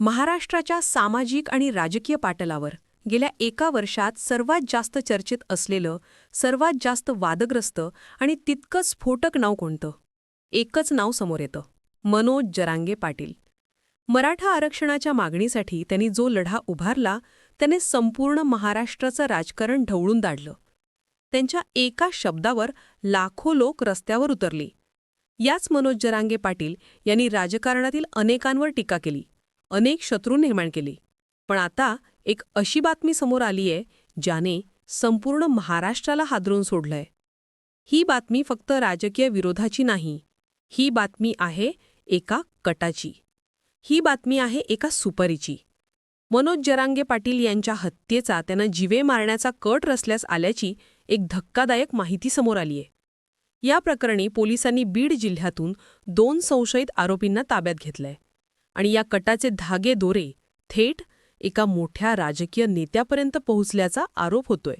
महाराष्ट्राच्या सामाजिक आणि राजकीय पाटलावर गेल्या एका वर्षात सर्वात जास्त चर्चेत असलेलं सर्वात जास्त वादग्रस्त आणि तितकंच स्फोटक नाव कोणतं? एकच नाव समोर येतं मनोज जरांगे पाटील. मराठा आरक्षणाच्या मागणीसाठी त्यांनी जो लढा उभारला त्याने संपूर्ण महाराष्ट्राचं राजकारण ढवळून दाढलं त्यांच्या एका शब्दावर लाखो लोक रस्त्यावर उतरले. याच मनोज जरांगे पाटील यांनी राजकारणातील अनेकांवर टीका केली. अनेक शत्रू निर्माण केली. पण आता एक अशी बातमी समोर आलीये ज्याने संपूर्ण महाराष्ट्राला हादरून सोडलंय. ही बातमी फक्त राजकीय विरोधाची नाही ही बातमी आहे एका कटाची. ही बातमी आहे एका सुपारीची. मनोज जरांगे पाटील यांच्या हत्येचा त्यांना जिवे मारण्याचा कट रचल्यास आल्याची एक धक्कादायक माहिती समोर आलीय. या प्रकरणी पोलिसांनी बीड जिल्ह्यातून दोन संशयित आरोपींना ताब्यात घेतलंय. आणि या कटाचे धागे दोरे थेट एका मोठ्या राजकीय नेत्यापर्यंत पोहोचल्याचा आरोप होतोय.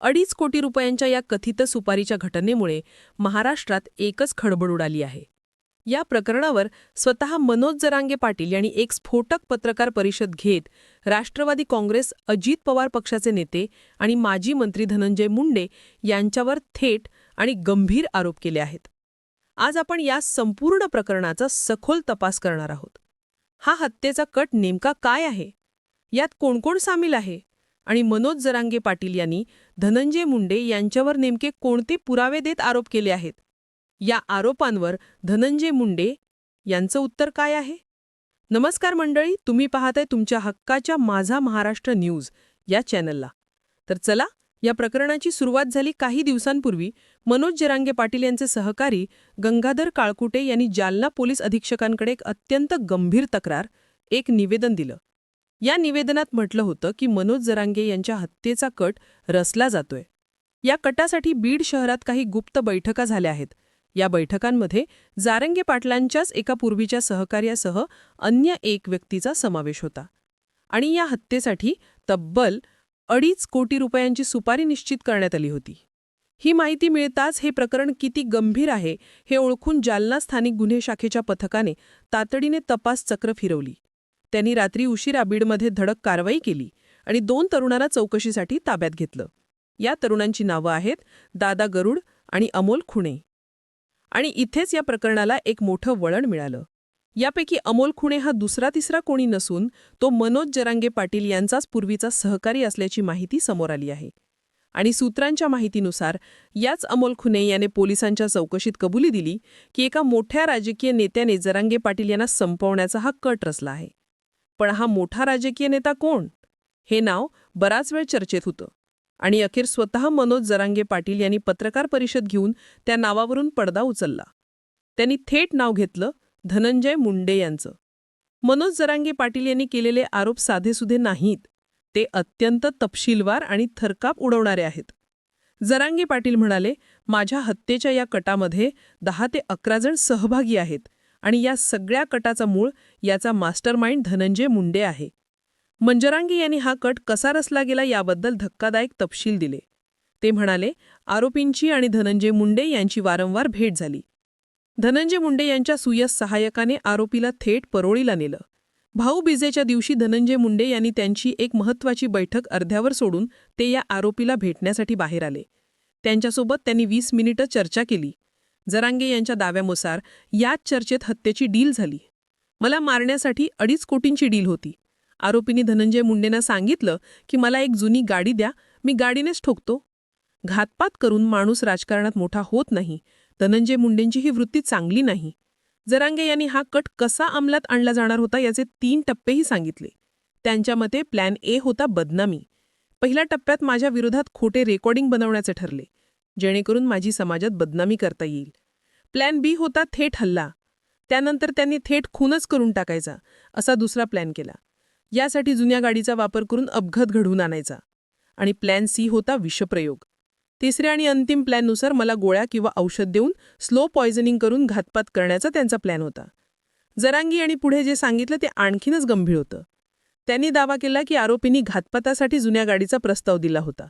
अडीच कोटी रुपयांच्या या कथित सुपारीच्या घटनेमुळे महाराष्ट्रात एकच खळबळ उडाली आहे. या प्रकरणावर स्वतः मनोज जरांगे पाटील यांनी एक स्फोटक पत्रकार परिषद घेत राष्ट्रवादी काँग्रेस अजित पवार पक्षाचे नेते आणि माजी मंत्री धनंजय मुंडे यांच्यावर थेट आणि गंभीर आरोप केले आहेत. आज आपण या संपूर्ण प्रकरणाचा सखोल तपास करणार आहोत. हा हत्येचा कट नेमका काय आहे? यात कोण कोण सामील आहे? आणि मनोज जरांगे पाटील यांनी धनंजय मुंडे यांच्यावर नेमके कोणते पुरावे देत आरोप केले आहेत? या आरोपांवर धनंजय मुंडे यांचं उत्तर काय आहे? नमस्कार मंडळी तुम्ही पाहताय तुमच्या हक्काच्या माझा महाराष्ट्र न्यूज या चॅनलला. तर चला या प्रकरणाची सुरुवात झाली काही दिवसांपूर्वी मनोज जरांगे पाटील यांचे सहकारी गंगाधर काळकुटे यांनी जालना पोलीस अधीक्षकांकडे एक अत्यंत गंभीर तक्रार एक निवेदन दिलं. या निवेदनात म्हटलं होतं की मनोज जरांगे यांच्या हत्येचा कट रचला जातोय. या कटासाठी बीड शहरात काही गुप्त बैठका झाल्या आहेत. या बैठकांमध्ये जारंगे पाटलांच्याच एका पूर्वीच्या सहकार्यासह अन्य एक व्यक्तीचा समावेश होता. आणि या हत्येसाठी तब्बल अडीच कोटी रुपयांची सुपारी निश्चित करण्यात आली होती. ही माहिती मिळताच हे प्रकरण किती गंभीर आहे हे ओळखून जालना स्थानिक गुन्हे शाखेच्या पथकाने तातडीने तपास चक्र फिरवली. त्यांनी रात्री उशिरा बीडमध्ये धडक कारवाई केली आणि दोन तरुणाला चौकशीसाठी ताब्यात घेतलं. या तरुणांची नावं आहेत दादा गरुड आणि अमोल खुणे. आणि इथेच या प्रकरणाला एक मोठं वळण मिळालं. यापैकी अमोल खुणे हा दुसरा तिसरा कोणी नसून तो मनोज जरांगे पाटील यांचाच पूर्वीचा सहकारी असल्याची माहिती समोर आली आहे. आणि सूत्रांच्या माहितीनुसार याच अमोल खुने याने पोलिसांच्या चौकशीत कबुली दिली की एका मोठ्या राजकीय नेत्याने जरांगे पाटील यांना संपवण्याचा हा कट रचला आहे. पण हा मोठा राजकीय नेता कोण? हे नाव बराच वेळ चर्चेत होतं. आणि अखेर स्वतः मनोज जरांगे पाटील यांनी पत्रकार परिषद घेऊन त्या नावावरून पडदा उचलला. त्यांनी थेट नाव घेतलं धनंजय मुंडे यांचं. मनोज जरांगे पाटील यांनी केलेले आरोप साधेसुधे नाहीत. ते अत्यंत तपशीलवार आणि थरकाप उडवणारे आहेत. जरांगे पाटील म्हणाले माझ्या हत्येच्या या कटामध्ये दहा ते अकरा जण सहभागी आहेत आणि या सगळ्या कटाचा मूळ याचा मास्टरमाइंड धनंजय मुंडे आहे. मंजरांगी यांनी हा कट कसा रचला गेला याबद्दल धक्कादायक तपशील दिले. ते म्हणाले आरोपींची आणि धनंजय मुंडे यांची वारंवार भेट झाली. धनंजय मुंडे यांच्या सुयस सहाय्यकाने आरोपीला थेट परोळीला नेलं. भाऊबीजेच्या दिवशी धनंजय मुंडे यांनी त्यांची एक महत्त्वाची बैठक अर्ध्यावर सोडून ते या आरोपीला भेटण्यासाठी बाहेर आले. त्यांच्यासोबत त्यांनी वीस मिनिटं चर्चा केली. जरांगे यांच्या दाव्यानुसार याच चर्चेत हत्येची डील झाली. मला मारण्यासाठी अडीच कोटींची डील होती. आरोपींनी धनंजय मुंडेंना सांगितलं की मला एक जुनी गाडी द्या मी गाडीनेच ठोकतो. घातपात करून माणूस राजकारणात मोठा होत नाही. धनंजय मुंडेंची ही वृत्ती चांगली नाही. जरांगे यांनी हा कट कसा अंमलात आणला जाणार होता याचे तीन टप्पेही सांगितले. त्यांच्या मते प्लॅन ए होता बदनामी. पहिल्या टप्प्यात माझ्या विरोधात खोटे रेकॉर्डिंग बनवण्याचे ठरले जेणेकरून माझी समाजात बदनामी करता येईल. प्लॅन बी होता थेट हल्ला. त्यानंतर त्यांनी थेट खूनच करून टाकायचा असा दुसरा प्लॅन केला. यासाठी जुन्या गाडीचा वापर करून अपघात घडवून आणायचा. आणि प्लॅन सी होता विषप्रयोग. तिसऱ्या आणि अंतिम प्लॅननुसार मला गोळ्या किंवा औषध देऊन स्लो पॉयझनिंग करून घातपात करण्याचा त्यांचा प्लॅन होता. जरांगी आणि पुढे जे सांगितलं ते आणखीनच गंभीर होतं. त्यांनी दावा केला की आरोपींनी घातपातासाठी जुन्या गाडीचा प्रस्ताव दिला होता.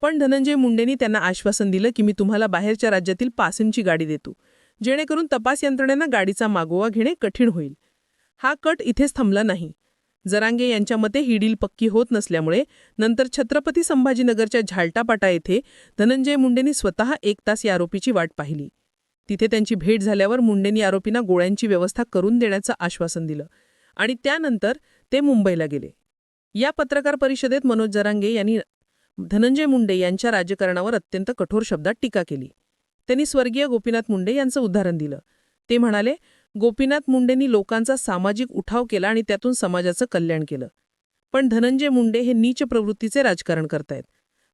पण धनंजय मुंडेंनी त्यांना आश्वासन दिलं की मी तुम्हाला बाहेरच्या राज्यातील पासिंगची गाडी देतो. जेणेकरून तपास यंत्रणेनं गाडीचा मागोवा घेणे कठीण होईल. हा कट इथेच थांबला नाही. जरांगे यांच्या मते ही डील पक्की होत नसल्यामुळे नंतर छत्रपती संभाजीनगरच्या झालटापाटा येथे धनंजय मुंडेंनी स्वतः एक तास या आरोपीची वाट पाहिली. तिथे त्यांची भेट झाल्यावर मुंडेंनी आरोपींना गोळ्यांची व्यवस्था करून देण्याचं आश्वासन दिलं आणि त्यानंतर ते मुंबईला गेले. या पत्रकार परिषदेत मनोज जरांगे यांनी धनंजय मुंडे यांच्या राजकारणावर अत्यंत कठोर शब्दात टीका केली. त्यांनी स्वर्गीय गोपीनाथ मुंडे यांचं उदाहरण दिलं. ते म्हणाले गोपीनाथ मुंडेंनी लोकांचा सामाजिक उठाव केला आणि त्यातून समाजाचं कल्याण केलं. पण धनंजय मुंडे हे नीच प्रवृत्तीचे राजकारण करतायत.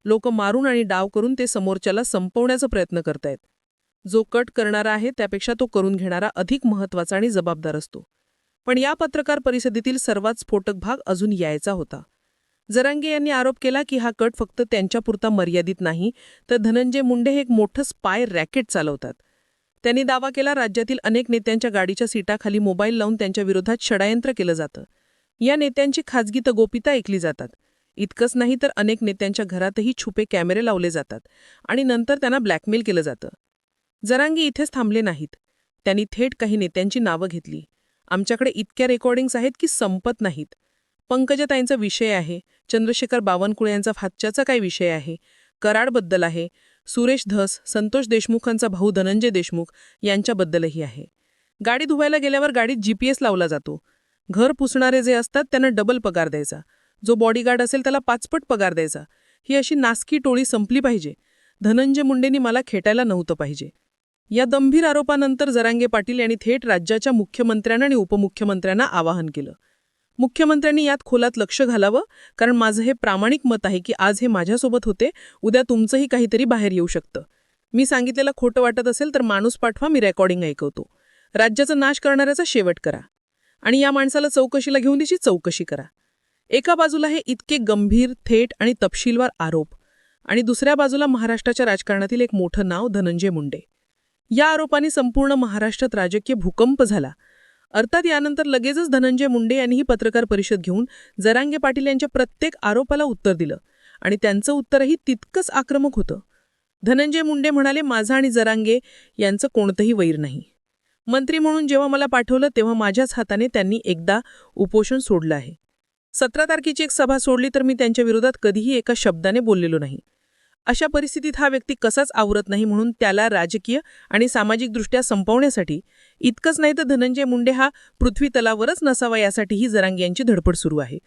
लोक मारून आणि डाव करून ते समोरच्याला संपवण्याचा प्रयत्न करतायत. जो कट करणारा आहे त्यापेक्षा तो करून घेणारा अधिक महत्त्वाचा आणि जबाबदार असतो. पण या पत्रकार परिषदेतील सर्वात स्फोटक भाग अजून यायचा होता. जरांगे यांनी आरोप केला की हा कट फक्त त्यांच्यापुरता मर्यादित नाही तर धनंजय मुंडे हे एक मोठं स्पाय रॅकेट चालवतात. त्यांनी दावा केला राज्यातील अनेक नेत्यांच्या गाडीच्या सीटाखाली मोबाईल लावून त्यांच्या विरोधात षडयंत्र केलं जातं. या नेत्यांची खाजगी तगोपिता ऐकली जातात. इतकंच नाही तर अनेक नेत्यांच्या घरातही छुपे कॅमेरे लावले जातात आणि नंतर त्यांना ब्लॅकमेल केलं जातं. जरांगी इथेच थांबले नाहीत. त्यांनी थेट काही नेत्यांची नावं घेतली. आमच्याकडे इतक्या रेकॉर्डिंग्स आहेत की संपत नाहीत. पंकजताईंचा विषय आहे चंद्रशेखर बावनकुळे यांचा फातच्याचा काय विषय आहे कराडबद्दल आहे सुरेश धस संतोष देशमुखांचा भाऊ धनंजय देशमुख यांच्याबद्दलही आहे. गाडी धुवायला गेल्यावर गाडीत जीपीएस लावला जातो. घर पुसणारे जे असतात त्यांना डबल पगार द्यायचा. जो बॉडीगार्ड असेल त्याला पाचपट पगार द्यायचा. ही अशी नासकी टोळी संपली पाहिजे. धनंजय मुंडेंनी मला खेटायला नव्हतं पाहिजे. या गंभीर आरोपानंतर जरांगे पाटील यांनी थेट राज्याच्या मुख्यमंत्र्यांना आणि उपमुख्यमंत्र्यांना आवाहन केलं. मुख्यमंत्र्यांनी यात खोलात लक्ष घालावं कारण माझं हे प्रामाणिक मत आहे की आज हे माझ्यासोबत होते उद्या तुमचंही काहीतरी बाहेर येऊ शकतं. मी सांगितलेलं खोटं वाटत असेल तर माणूस पाठवा मी रेकॉर्डिंग ऐकवतो. राज्याचा नाश करणाऱ्याचा शेवट करा. आणि या माणसाला चौकशीला घेऊन त्याची चौकशी करा. एका बाजूला हे इतके गंभीर थेट आणि तपशीलवार आरोप आणि दुसऱ्या बाजूला महाराष्ट्राच्या राजकारणातील एक मोठं नाव धनंजय मुंडे. या आरोपाने संपूर्ण महाराष्ट्रात राजकीय भूकंप झाला. अर्थात यानंतर लगेचच धनंजय मुंडे यांनी ही पत्रकार परिषद घेऊन जरांगे पाटील यांच्या प्रत्येक आरोपाला उत्तर दिलं. आणि त्यांचं उत्तरही तितकंच आक्रमक होतं. धनंजय मुंडे म्हणाले माझा आणि जरांगे यांचं कोणतंही वैर नाही. मंत्री म्हणून जेव्हा मला पाठवलं तेव्हा माझ्याच हाताने त्यांनी एकदा उपोषण सोडलं आहे. सतरा तारखेची एक सभा सोडली तर मी त्यांच्या विरोधात कधीही एका शब्दाने बोललेलो नाही. अशा परिस्थितीत हा व्यक्ती कसाच आवरत नाही म्हणून त्याला राजकीय आणि सामाजिकदृष्ट्या संपवण्यासाठी इतकंच नाही तर धनंजय मुंडे हा पृथ्वी तलावरच नसावा यासाठीही जरांगे यांची धडपड सुरू आहे.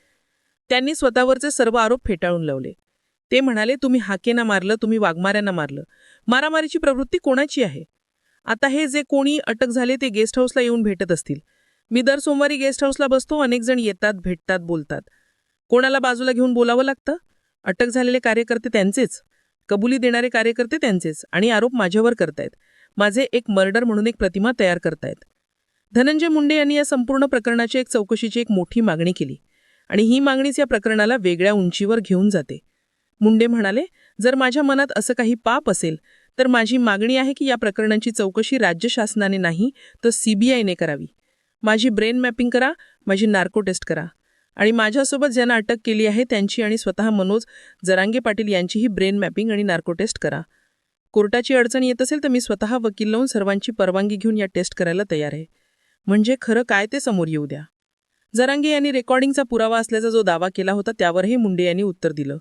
त्यांनी स्वतःवरचे सर्व आरोप फेटाळून लावले. ते म्हणाले तुम्ही हाकेना मारलं तुम्ही वाघमाऱ्यांना मारलं. मारामारीची प्रवृत्ती कोणाची आहे? आता हे जे कोणी अटक झाले ते गेस्ट हाऊसला येऊन भेटत असतील. मी दर सोमवारी गेस्ट हाऊसला बसतो अनेक जण येतात भेटतात बोलतात. कोणाला बाजूला घेऊन बोलावं लागतं? अटक झालेले कार्यकर्ते त्यांचेच. कबुली देणारे कार्यकर्ते त्यांचेच आणि आरोप माझ्यावर करतायत. माझे एक मर्डर म्हणून एक प्रतिमा तयार करतायत. धनंजय मुंडे यांनी या संपूर्ण प्रकरणाची एक चौकशीची एक मोठी मागणी केली आणि ही मागणीच या प्रकरणाला वेगळ्या उंचीवर घेऊन जाते. मुंडे म्हणाले जर माझ्या मनात असं काही पाप असेल तर माझी मागणी आहे की या प्रकरणांची चौकशी राज्य शासनाने नाही तर सीबीआयने करावी. माझी ब्रेन मॅपिंग करा माझी नार्को टेस्ट करा. आणि माझ्यासोबत ज्यांना अटक केली आहे त्यांची आणि स्वतः मनोज जरांगे पाटील यांचीही ब्रेन मॅपिंग आणि नार्को टेस्ट करा. कोर्टाची अडचण येत असेल तर मी स्वतः वकील लावून सर्वांची परवानगी घेऊन या टेस्ट करायला तयार आहे. म्हणजे खरं काय ते समोर येऊ द्या. जरांगे यांनी रेकॉर्डिंगचा पुरावा असल्याचा जो दावा केला होता त्यावरही मुंडे यांनी उत्तर दिलं.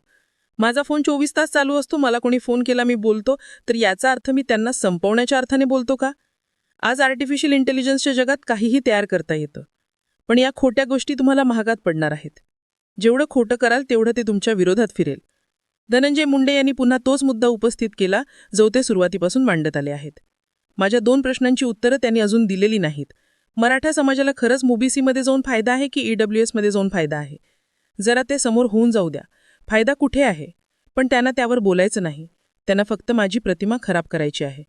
माझा फोन चोवीस तास चालू असतो मला कोणी फोन केला मी बोलतो तर याचा अर्थ मी त्यांना संपवण्याच्या अर्थाने बोलतो का? आज आर्टिफिशियल इंटेलिजन्सच्या जगात काहीही तयार करता येतं. पण या खोट्या गोष्टी तुम्हाला महागात पडणार आहेत. जेवढं खोटं कराल तेवढं ते तुमच्या विरोधात फिरेल. धनंजय मुंडे यांनी पुन्हा तोच मुद्दा उपस्थित केला जो ते सुरुवातीपासून मांडत आले आहेत. माझ्या दोन प्रश्नांची उत्तरं त्यांनी अजून दिलेली नाहीत. मराठा समाजाला खरंच मुबीसीमध्ये जाऊन फायदा आहे की ईडब्ल्यू एसमध्ये जाऊन फायदा आहे? जरा ते समोर होऊन जाऊ द्या. फायदा कुठे आहे? पण त्यांना त्यावर बोलायचं नाही. त्यांना फक्त माझी प्रतिमा खराब करायची आहे.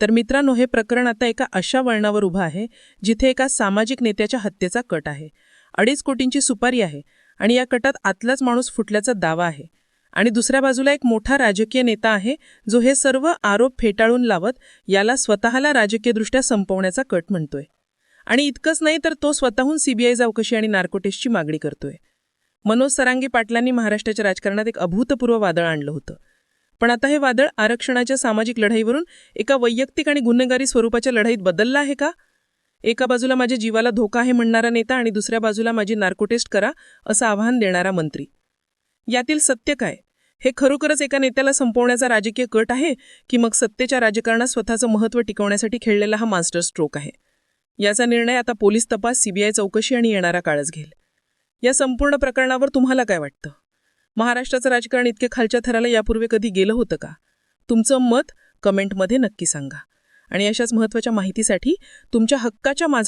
तर मित्रांनो हे प्रकरण आता एका अशा वळणावर उभं आहे जिथे एका सामाजिक नेत्याच्या हत्येचा कट आहे. अडीच कोटींची सुपारी आहे आणि या कटात आतलाच माणूस फुटल्याचा दावा आहे. आणि दुसऱ्या बाजूला एक मोठा राजकीय नेता आहे जो हे सर्व आरोप फेटाळून लावत याला स्वतःला राजकीयदृष्ट्या संपवण्याचा कट म्हणतोय. आणि इतकंच नाही तर तो स्वतःहून सीबीआय चौकशी आणि नार्कोटेस्टची मागणी करतोय. मनोज सरांगी पाटलांनी महाराष्ट्राच्या राजकारणात एक अभूतपूर्व वादळ आणलं होतं. पण आता हे वादळ आरक्षणाच्या सामाजिक लढाईवरून एका वैयक्तिक आणि गुन्हेगारी स्वरूपाच्या लढाईत बदललं आहे का? एका बाजूला माझ्या जीवाला धोका आहे म्हणणारा नेता आणि दुसऱ्या बाजूला माझी नार्कोटेस्ट करा असं आव्हान देणारा मंत्री. यातील सत्य काय? हे खरोखरच एका नेत्याला संपवण्याचा राजकीय कट आहे की मग सत्तेच्या राजकारणात स्वतःचं महत्त्व टिकवण्यासाठी खेळलेला हा मास्टर स्ट्रोक आहे? याचा निर्णय आता पोलीस तपास सीबीआय चौकशी आणि येणारा काळच घेईल. या संपूर्ण प्रकरणावर तुम्हाला काय वाटतं? महाराष्ट्राचं राजकारण इतके खालच्या थराला यापूर्वी कधी गेलं होतं का? तुमचं मत कमेंटमध्ये नक्की सांगा. आणि अशाच महत्त्वाच्या माहितीसाठी तुमच्या हक्काच्या माझा